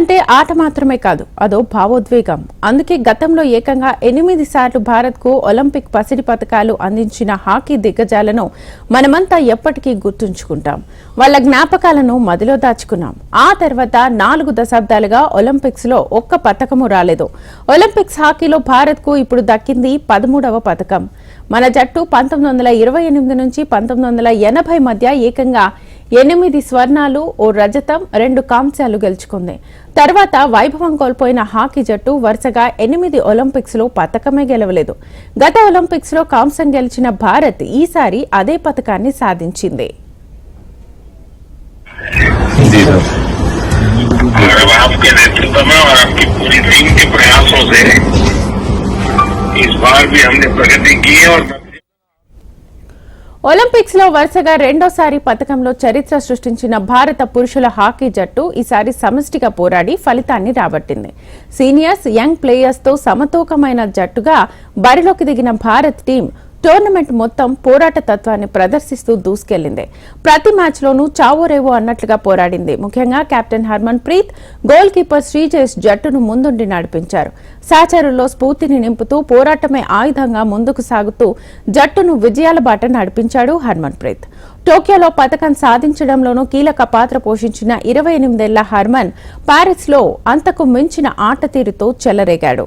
అంటే ఆట మాత్రమే కాదు అదో భావోద్వేగం. అందుకే గతంలో ఏకంగా ఎనిమిది సార్లు భారత్కు ఒలింపిక్ పసిడి పథకాలు అందించిన హాకీ దిగ్గజాలను మనమంతా ఎప్పటికీ గుర్తుంచుకుంటాం. వాళ్ళ జ్ఞాపకాలను మదిలో దాచుకున్నాం. ఆ తర్వాత నాలుగు దశాబ్దాలుగా ఒలింపిక్స్లో ఒక్క పథకము రాలేదు. ఒలింపిక్స్ హాకీలో భారత్కు ఇప్పుడు దక్కింది పదమూడవ పథకం మన జట్టు పంతొమ్మిది వందల ఇరవై ఎనిమిది నుంచి పంతొమ్మిది వందల ఎనభై మధ్య ఏకంగా ఎనిమిది స్వర్ణాలు ఓ రజతం రెండు కాంస్యాలు గెలుచుకుంది తర్వాత వైభవం కోల్పోయిన హాకీ జట్టు వరుసగా ఎనిమిది ఒలింపిక్స్ లో పతకమే గెలవలేదు గత ఒలింపిక్స్ లో కాంస్యం గెలిచిన భారత్ ఈసారి అదే పతకాన్ని సాధించింది जी सर और अब आपके नेतृत्व में और आपकी पूरी टीम के प्रयासों से इस बार भी हमने प्रगति की है और ఒలింపిక్స్లో వరుసగా రెండోసారి పథకంలో చరిత్ర సృష్టించిన భారత పురుషుల హాకీ జట్టు ఈసారి సమిష్టిగా పోరాడి ఫలితాన్ని రాబట్టింది. సీనియర్స్ యంగ్ ప్లేయర్స్తో సమతూకమైన జట్టుగా బరిలోకి దిగిన భారత్ టీం టోర్నమెంట్ మొత్తం పోరాట తత్వాన్ని ప్రదర్శిస్తూ దూసుకెళ్ళింది ప్రతి మ్యాచ్ లోనూ చావోరేవో అన్నట్లుగా పోరాడింది. ముఖ్యంగా captain Harmanpreet goalkeeper Sreejesh జట్టును ముందుండి నడిపించారు. సహచరుల్లో స్ఫూర్తిని నింపుతూ పోరాటమే ఆయుధంగా ముందుకు సాగుతూ జట్టును విజయాల బాట నడిపించాడు హర్మన్ ప్రీత్. టోక్యోలో పథకం సాధించడంలోనూ కీలక పాత్ర పోషించిన ఇరవై ఎనిమిదేళ్ళ హర్మన్ పారిస్లో అంతకు మించిన ఆట తీరుతో చెలరేగాడు.